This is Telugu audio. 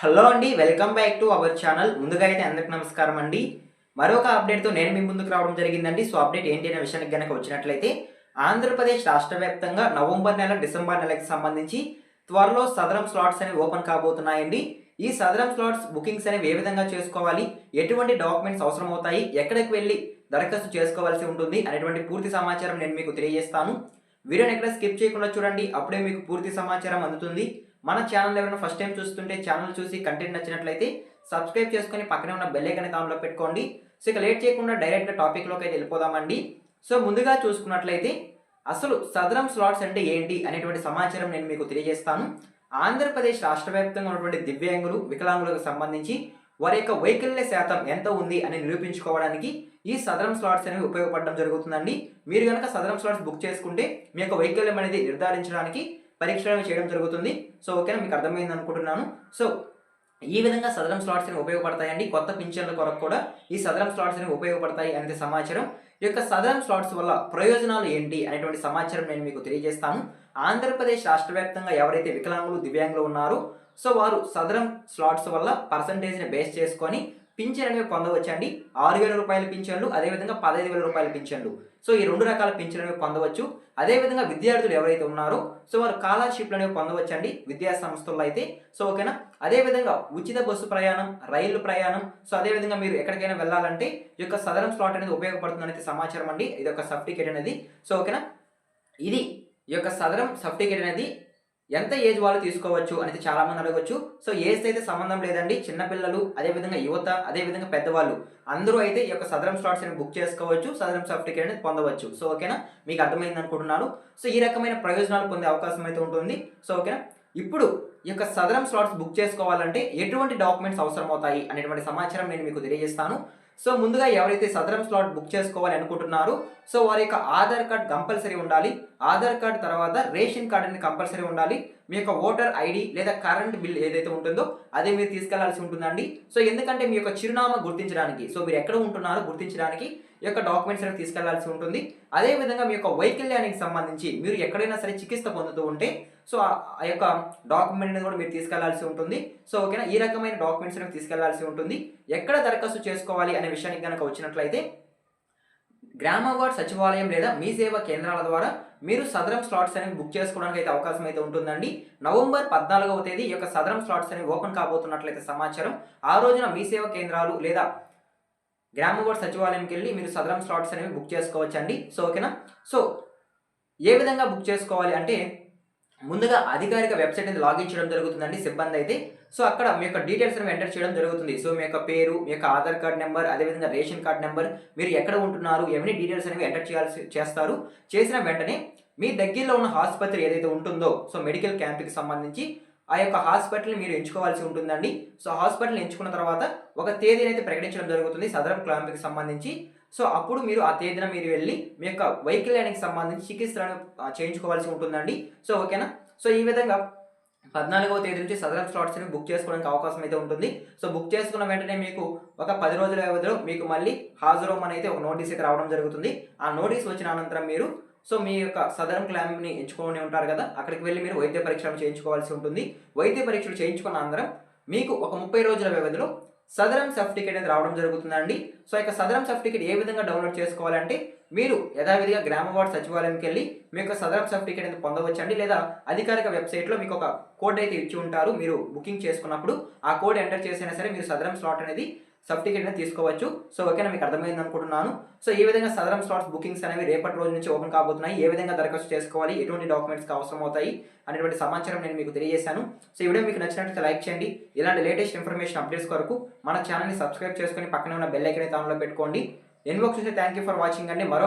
హలో అండి welcome back to our channel. ముందుగా అయితే అందరికి నమస్కారం అండి. మరొక అప్డేట్తో నేను మీ ముందుకు రావడం జరిగిందండి. సో అప్డేట్ ఏంటి అనే విషయానికి కనుక వచ్చినట్లయితే ఆంధ్రప్రదేశ్ రాష్ట్ర వ్యాప్తంగా నవంబర్ నెల డిసెంబర్ నెలకి సంబంధించి త్వరలో సదరం స్లాట్స్ అనేవి ఓపెన్ కాబోతున్నాయండి. ఈ సదరం స్లాట్స్ బుకింగ్స్ అనేవి ఏ విధంగా చేసుకోవాలి? ఎటువంటి డాక్యుమెంట్స్ అవసరం అవుతాయి ఎక్కడికి వెళ్ళి దరఖాస్తు చేసుకోవాల్సి ఉంటుంది? అనేటువంటి పూర్తి సమాచారం నేను మీకు తెలియజేస్తాను. వీడియోని ఎక్కడ స్కిప్ చేయకుండా చూడండి. అప్పుడే మీకు పూర్తి సమాచారం అందుతుంది. మన ఛానల్ ఎవరైనా ఫస్ట్ టైం చూస్తుంటే ఛానల్ చూసి కంటెంట్ నచ్చినట్లయితే సబ్స్క్రైబ్ చేసుకుని పక్కనే ఉన్న బెల్ ఐకన్ ఆన్లో పెట్టుకోండి. సో ఇక లేట్ చేయకుండా డైరెక్ట్గా టాపిక్లోకి అయితే వెళ్ళిపోదామండి. సో ముందుగా చూసుకున్నట్లయితే అసలు సదరం స్లాట్స్ అంటే ఏంటి అనేటువంటి సమాచారం నేను మీకు తెలియజేస్తాను. ఆంధ్రప్రదేశ్ రాష్ట్ర వ్యాప్తంగా ఉన్నటువంటి దివ్యాంగులు వికలాంగులకు సంబంధించి వారి యొక్క వైకల్య శాతం ఎంత ఉంది అని నిరూపించుకోవడానికి ఈ సదరం స్లాట్స్ అనేవి ఉపయోగపడడం జరుగుతుందండి. మీరు కనుక సదరం స్లాట్స్ బుక్ చేసుకుంటే మీ యొక్క వైకల్యం అనేది నిర్ధారించడానికి పరీక్షలు చేయడం జరుగుతుంది. సో ఓకేనా? మీకు అర్థమైంది అనుకుంటున్నాను. సో ఈ విధంగా సదరం స్లాట్స్ అనేవి ఉపయోగపడతాయండి. కొత్త పింఛన్ల కొరకు కూడా ఈ సదరం స్లాట్స్ అనేవి ఉపయోగపడతాయి అనేది సమాచారం. ఈ యొక్క సదరం స్లాట్స్ వల్ల ప్రయోజనాలు ఏంటి అనేటువంటి సమాచారం నేను మీకు తెలియజేస్తాను. ఆంధ్రప్రదేశ్ రాష్ట్ర వ్యాప్తంగా ఎవరైతే వికలాంగులు దివ్యాంగులు ఉన్నారో సో వారు సదరం స్లాట్స్ వల్ల పర్సంటేజ్ని బేస్ చేసుకొని పింఛన్ అనేవి పొందవచ్చండి. ఆరు వేల రూపాయల పింఛన్లు అదేవిధంగా పదహైదు వేల రూపాయల పింఛన్లు. సో ఈ రెండు రకాల పింఛన్లు అనేవి పొందవచ్చు. అదేవిధంగా విద్యార్థులు ఎవరైతే ఉన్నారో సో వారు స్కాలర్షిప్లు అనేవి పొందవచ్చండి విద్యా సంస్థల్లో అయితే. సో ఓకేనా? అదేవిధంగా ఉచిత బస్సు ప్రయాణం రైలు ప్రయాణం సో అదేవిధంగా మీరు ఎక్కడికైనా వెళ్ళాలంటే ఈ యొక్క సదరం స్లాట్ అనేది ఉపయోగపడుతుందనేది సమాచారం అండి. ఇది ఒక సర్టిఫికేట్ అనేది. సో ఓకేనా? ఇది ఈ యొక్క సదరం సర్టిఫికేట్ అనేది ఎంత ఏజ్ వాళ్ళు తీసుకోవచ్చు అనేది చాలా మంది అడగవచ్చు సో ఏజ్ అయితే సంబంధం లేదండి. చిన్నపిల్లలు అదేవిధంగా యువత అదేవిధంగా పెద్దవాళ్ళు అందరూ అయితే ఈ యొక్క సదరం స్లాట్స్ అని బుక్ చేసుకోవచ్చు. సదరం సర్టిఫికేట్ అనేది పొందవచ్చు. సో ఓకేనా? మీకు అర్థమైంది అనుకుంటున్నాను. సో ఈ రకమైన ప్రయోజనాలు పొందే అవకాశం అయితే ఉంటుంది. సో ఓకేనా? ఇప్పుడు ఈ యొక్క సదరం స్లాట్స్ బుక్ చేసుకోవాలంటే ఎటువంటి డాక్యుమెంట్స్ అవసరం అవుతాయి అనేటువంటి సమాచారం నేను మీకు తెలియజేస్తాను. సో ముందుగా ఎవరైతే సదరం స్లాట్ బుక్ చేసుకోవాలి అనుకుంటున్నారో సో వారి యొక్క ఆధార్ కార్డ్ కంపల్సరీ ఉండాలి. ఆధార్ కార్డ్ తర్వాత రేషన్ కార్డ్ అనేది కంపల్సరీ ఉండాలి. మీ యొక్క ఓటర్ ఐడి లేదా కరెంట్ బిల్ ఏదైతే ఉంటుందో అదే మీరు తీసుకెళ్ళాల్సి ఉంటుందండి. సో ఎందుకంటే మీ యొక్క చిరునామా గుర్తించడానికి సో మీరు ఎక్కడ ఉంటున్నారో గుర్తించడానికి ఈ యొక్క డాక్యుమెంట్స్ అనేవి తీసుకెళ్ళాల్సి ఉంటుంది. అదేవిధంగా మీ యొక్క వైకల్యానికి సంబంధించి మీరు ఎక్కడైనా సరే చికిత్స పొందుతూ ఉంటే సో ఆ యొక్క డాక్యుమెంట్ అనేది కూడా మీరు తీసుకెళ్ళాల్సి ఉంటుంది. సో ఓకేనా? ఈ రకమైన డాక్యుమెంట్స్ అనేవి తీసుకెళ్ళాల్సి ఉంటుంది. ఎక్కడ దరఖాస్తు చేసుకోవాలి అనే విషయానికి కనుక వచ్చినట్లయితే గ్రామ వార్డ్ సచివాలయం లేదా మీ సేవా కేంద్రాల ద్వారా మీరు సదరం స్లాట్స్ అనేవి బుక్ చేసుకోవడానికి అయితే అవకాశం అయితే ఉంటుందండి. నవంబర్ పద్నాలుగవ తేదీ ఈ యొక్క సదరం స్లాట్స్ అనేవి ఓపెన్ కాబోతున్నట్లయితే సమాచారం. ఆ రోజున మీ సేవా కేంద్రాలు లేదా గ్రామ వార్డ్ సచివాలయంకి వెళ్ళి మీరు సదరం స్లాట్స్ అనేవి బుక్ చేసుకోవచ్చండి. సో ఓకేనా? సో ఏ విధంగా బుక్ చేసుకోవాలి అంటే ముందుగా అధికారిక వెబ్సైట్ అనేది లాగిన్ చేయడం జరుగుతుందండి సిబ్బంది అయితే. సో అక్కడ మీ యొక్క డీటెయిల్స్ అనేవి ఎంటర్ చేయడం జరుగుతుంది. సో మీ యొక్క పేరు మీ యొక్క ఆధార్ కార్డ్ నెంబర్ అదేవిధంగా రేషన్ కార్డ్ నెంబర్ మీరు ఎక్కడ ఉంటున్నారు ఎవరి డీటెయిల్స్ అనేవి ఎంటర్ చేయాల్సి చేస్తారు. చేసిన వెంటనే మీ దగ్గరలో ఉన్న ఆసుపత్రి ఏదైతే ఉంటుందో సో మెడికల్ క్యాంప్కి సంబంధించి ఆ యొక్క హాస్పిటల్ని మీరు ఎంచుకోవాల్సి ఉంటుందండి. సో హాస్పిటల్ ఎంచుకున్న తర్వాత ఒక తేదీని అయితే ప్రకటించడం జరుగుతుంది సదరం క్యాంప్కి సంబంధించి. సో అప్పుడు మీరు ఆ తేదీన మీరు వెళ్ళి మీ యొక్క వైకల్యానికి సంబంధించి చికిత్సలను చేయించుకోవాల్సి ఉంటుందండి. సో ఓకేనా? సో ఈ విధంగా పద్నాలుగవ తేదీ నుంచి సదరం స్లాట్స్ని బుక్ చేసుకోవడానికి అవకాశం అయితే ఉంటుంది. సో బుక్ చేసుకున్న వెంటనే మీకు ఒక పది రోజుల వ్యవధిలో మీకు మళ్ళీ హాజరవమని అయితే ఒక నోటీస్ అయితే రావడం జరుగుతుంది. ఆ నోటీస్ వచ్చిన అనంతరం మీరు సో మీ యొక్క సదరం క్లాంప్ని ఎంచుకొని ఉంటారు కదా అక్కడికి వెళ్ళి మీరు వైద్య పరీక్షలు చేయించుకోవాల్సి ఉంటుంది. వైద్య పరీక్షలు చేయించుకున్న అనంతరం మీకు ఒక ముప్పై రోజుల వ్యవధిలో సదరం సర్టిఫికేట్ అనేది రావడం జరుగుతుందండి. సో ఇక సదరం సర్టిఫికేట్ ఏ విధంగా డౌన్లోడ్ చేసుకోవాలంటే మీరు యథావిధిగా గ్రామ వార్డ్ సచివాలయంకి వెళ్ళి మీ యొక్క సదరం సర్టిఫికేట్ అనేది పొందవచ్చండి. లేదా అధికారిక వెబ్సైట్లో మీకు ఒక కోడ్ అయితే ఇచ్చి ఉంటారు. మీరు బుకింగ్ చేసుకున్నప్పుడు ఆ కోడ్ ఎంటర్ చేసైనా సరే మీరు సదరం స్లాట్ అనేది సర్టిఫికేట్ అనేది తీసుకోవచ్చు. సో ఓకేనా మీకు అర్థమైంది అనుకుంటున్నాను. సో ఈ విధంగా సదరం స్లాట్స్ బుకింగ్స్ అనేవి రేపటి రోజు నుంచి ఓపెన్ కాబోతున్నాయి ఏ విధంగా దరఖాస్తు చేసుకోవాలి ఎటువంటి డాక్యుమెంట్స్కి అవసరం అవుతాయి అనేటువంటి సమాచారం నేను మీకు తెలియజేశాను. సో ఈ వీడియో మీకు నచ్చినట్లయితే లైక్ చేయండి. ఇలాంటి లేటెస్ట్ ఇన్ఫర్మేషన్ అప్డేట్స్ కొరకు మన ఛానల్ని సబ్స్క్రైబ్ చేసుకొని పక్కనే ఉన్న బెల్ ఐకన్ అయితే ఆన్లో పెట్టుకోండి. ఎన్వోక్ చూస్తే థ్యాంక్ యూ ఫర్ వాచింగ్ అండి. మరో